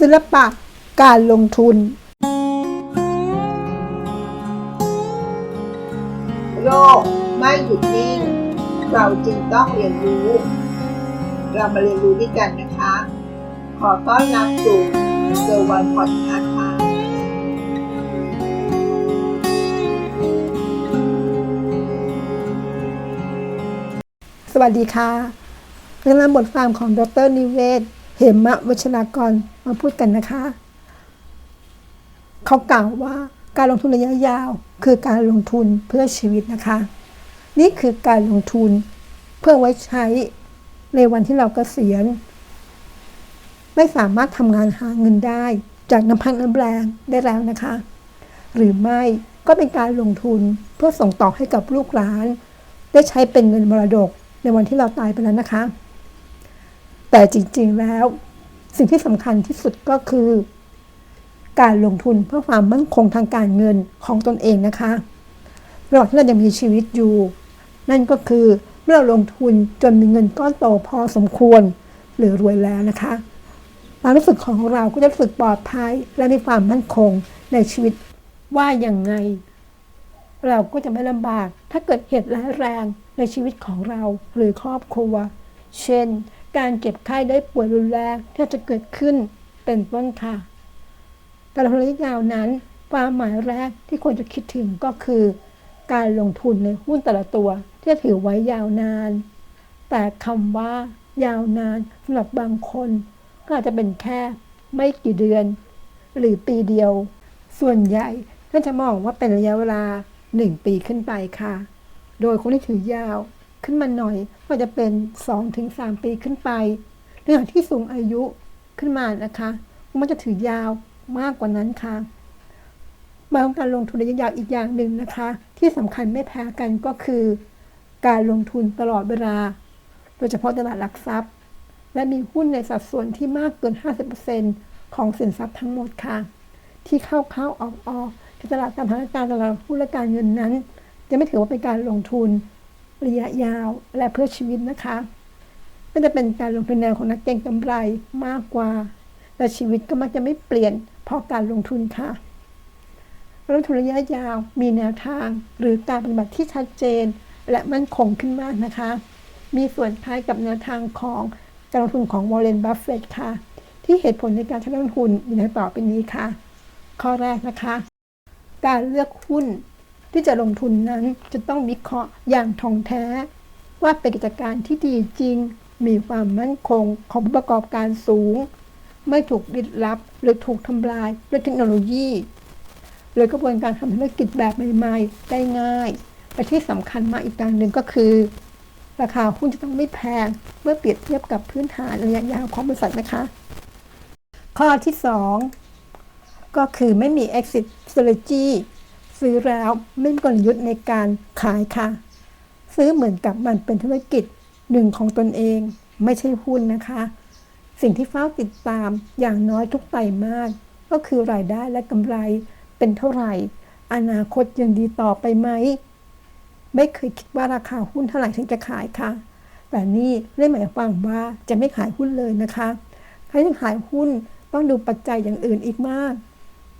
ศิลปะการลงทุน โลกไม่หยุดนิ่ง เราจึงต้องเรียนรู้ เรามาเรียนรู้ด้วยกันนะคะ ขอต้อนรับสู่เซอร์วันพอดคาส์ค่ะสวัสดีค่ะเรื่องนำบทความของดรนิเวศ เหมะวัชรากร มาพูดกันนะคะเขากล่าวว่าการลงทุนระยะยาว คือการลงทุนเพื่อชีวิตนะคะ นี่คือการลงทุนเพื่อไว้ใช้ในวันที่เรากเกษียณ ไม่สามารถทำงานหาเงินได้ จากน้ำพักน้ำแรงได้แล้วนะคะ หรือไม่ก็เป็นการลงทุนเพื่อส่งต่อให้กับลูกหลาน ได้ใช้เป็นเงินมรดกในวันที่เราตายไปแล้วนะคะ แต่จริงๆแล้ว สิ่งที่สำคัญที่สุดก็คือ การลงทุนเพื่อความมั่นคงทางการเงินของตนเองนะคะระหว่างที่เรายังมีชีวิตอยู่ นั่นก็คือเมื่อเราลงทุนจนมีเงินก้อนโตพอสมควร หรือรวยแล้วนะคะความรู้สึกของเราก็จะรู้สึกปลอดภัยและมีความมั่นคงในชีวิตว่าอย่างไง เราก็จะไม่ลำบาก ถ้าเกิดเหตุร้ายแรงในชีวิตของเราหรือครอบครัว เช่น การเจ็บไข้ได้ป่วยรุนแรงที่จะเกิดขึ้นเป็นต้นค่ะการลงทุนระยะยาวนั้นความหมายแรกที่ควรจะคิดถึงก็คือ การลงทุนในหุ้นแต่ละตัวที่ถือไว้ยาวนาน แต่คำว่ายาวนานสำหรับบางคน ก็อาจจะเป็นแค่ไม่กี่เดือน หรือปีเดียว ส่วนใหญ่ก็จะมองว่าเป็นระยะเวลา 1 ปีขึ้นไปค่ะ โดยคนที่ถือยาวขึ้นมาหน่อย ก็จะเป็น 2-3 ปีขึ้นไปในขณะที่สูงอายุขึ้นมานะคะมันจะถือยาวมากกว่านั้นค่ะมาของการลงทุนระยะยาวอีกอย่างหนึ่งนะคะ ที่สำคัญไม่แพ้กันก็คือ การลงทุนตลอดเวลา โดยเฉพาะตลาดหลักทรัพย์ และมีหุ้นในสัดส่วนที่มากเกิน 50%ของสินทรัพย์ทั้งหมดค่ะ ที่เข้าเข้าออกออกในตลาดการธนาคารตลาดหุ้นและการเงินนั้น จะไม่ถือว่าเป็นการลงทุน ระยะยาวและเพื่อชีวิตนะคะก็จะเป็นการลงทุนแนวของนักเก็งกำไรมากกว่าแต่ชีวิตก็มักจะไม่เปลี่ยนเพราะการลงทุนค่ะลงทุนระยะยาวมีแนวทาง หรือการปฏิบัติที่ชัดเจน และมั่นคงขึ้นมากนะคะ มีส่วนคล้ายกับแนวทางของการลงทุนของวอร์เรนบัฟเฟตค่ะ ที่เหตุผลในการใช้ลงทุนมีดังต่อไปนี้ค่ะ ข้อแรกนะคะ การเลือกหุ้น ที่จะลงทุนนั้นจะต้องวิเคราะห์อย่างท่องแท้ ว่าเป็นกิจการที่ดีจริง มีความมั่นคงของผู้ประกอบการสูง ไม่ถูกดิดลับหรือถูกทำลายด้วยเทคโนโลยีหรือกระบวนการทำธุรกิจแบบใหม่ๆ ได้ง่ายและที่สำคัญมากอีกอย่างหนึ่งก็คือ ราคาหุ้นจะต้องไม่แพงเมื่อเปรียบเทียบกับพื้นฐานระยะยาวของบริษัทนะคะ ข้อที่ 2 ก็คือไม่มี exit strategy ซื้อแล้วไม่มีกลยุทธ์ในการขายค่ะ ซื้อเหมือนกับมันเป็นธุรกิจหนึ่งของตนเอง ไม่ใช่หุ้นนะคะ สิ่งที่เฝ้าติดตามอย่างน้อยทุกไตรมาสก็คือรายได้และกำไรเป็นเท่าไหร่ อนาคตยังดีต่อไปไหม ไม่เคยคิดว่าราคาหุ้นเท่าไหร่ถึงจะขายค่ะ แต่นี่ไม่ได้หมายความว่าจะไม่ขายหุ้นเลยนะคะถ้าจะขายหุ้นต้องดูปัจจัยอย่างอื่นอีกมาก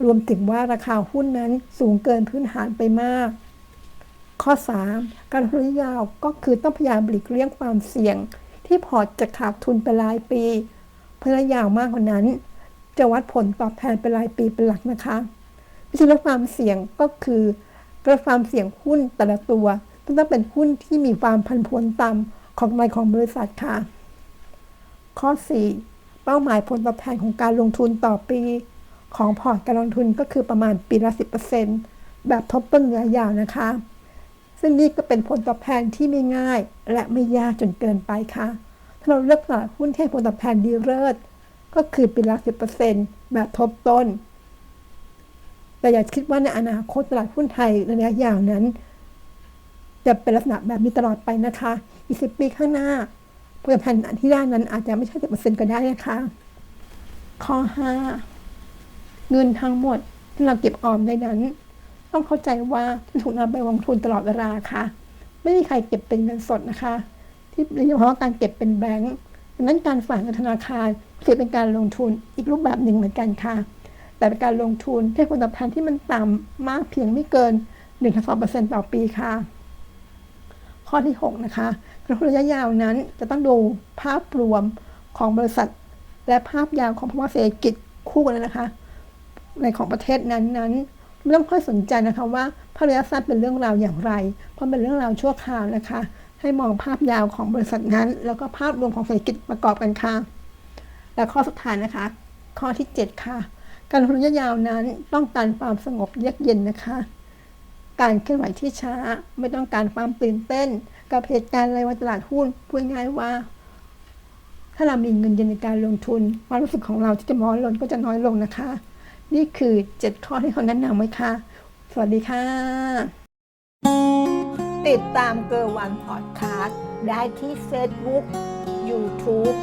รวมถึงว่าราคาหุ้นนั้นสูงเกินพื้นฐานไปมาก ข้อ 3 การลงทุนระยะยาวก็คือต้องพยายามหลีกเลี่ยงความเสี่ยง ที่พอร์ตจะขาดทุนไปรายปี เพื่อยาวมากกว่านั้น จะวัดผลตอบแทนเป็นรายปีเป็นหลักนะคะวิธีลดความเสี่ยงก็คือลดความเสี่ยงหุ้นแต่ละตัวต้องเป็นหุ้นที่มีความพันผวนต่ำของกำไรของบริษัทค่ะ ข้อ 4 เป้าหมายผลตอบแทนของการลงทุนต่อปี ของพอร์ตการลงทุนก็คือประมาณปีละ 10%แบบทบต้นระยะยาวนะคะ ซึ่งนี่ก็เป็นผลตอบแทนที่ไม่ง่าย และไม่ยากจนเกินไปค่ะ ถ้าเราเลือกตลาดหุ้นที่ผลตอบแทนดีเลิศก็คือปีละ 10%แบบทบต้น แต่อย่าคิดว่าในอนาคตตลาดหุ้นไทยระยะยาวนั้น จะเป็นลักษณะแบบนี้ตลอดไปนะคะ อีกสิปีข้างหน้าผลตอบแทนที่ได้นั้นอาจจะไม่ใช่สิบเปอร์เซ็นต์ก็ได้นะคะข้อ 5 เงินทั้งหมดที่เราเก็บออมในนั้น ต้องเข้าใจว่าถูกนำไปลงทุนตลอดเวลาค่ะ ไม่มีใครเก็บเป็นเงินสดนะคะ ที่โดยเฉพาะการเก็บเป็นแบงก์ดังนั้นการฝากเงินธนาคารถือเป็นการลงทุนอีกรูปแบบหนึ่งเหมือนกันค่ะ แต่เป็นการลงทุนให้ผลตอบแทนที่มันต่ำมากเพียงไม่เกิน1-2%ต่อปีค่ะ ข้อที่ 6 นะคะการลงทุนระยะยาวนั้นจะต้องดูภาพรวมของบริษัท และภาพยาวของภาวะเศรษฐกิจคู่กันนะคะ ในของประเทศนั้นนั้นๆไม่ต้องค่อยสนใจนะคะว่าภาพระยะสั้นเป็นเรื่องราวอย่างไร เพราะเป็นเรื่องราวชั่วคราวนะคะ ให้มองภาพยาวของบริษัทนั้น แล้วก็ภาพรวมของเศรษฐกิจประกอบกันค่ะ และข้อสุดท้ายนะคะ ข้อที่ 7 ค่ะ การลงทุนระยะยาวนั้นต้องการความสงบเยือกเย็นนะคะ การเคลื่อนไหวที่ช้าไม่ต้องการความตื่นเต้น กับเหตุการณ์อะไรวันตลาดหุ้นพูดง่ายว่าถ้าเรามีเงินเย็นในการลงทุน ความรู้สึกของเราที่จะน้อยลงก็จะน้อยลงนะคะ นี่คือ 7 ข้อที่เขาแนะนำไว้ค่ะ สวัสดีค่ะ ติดตามเกอร์วันพอดคาสต์ได้ที่ Facebook YouTube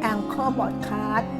แองเกอร์บอดคาสต์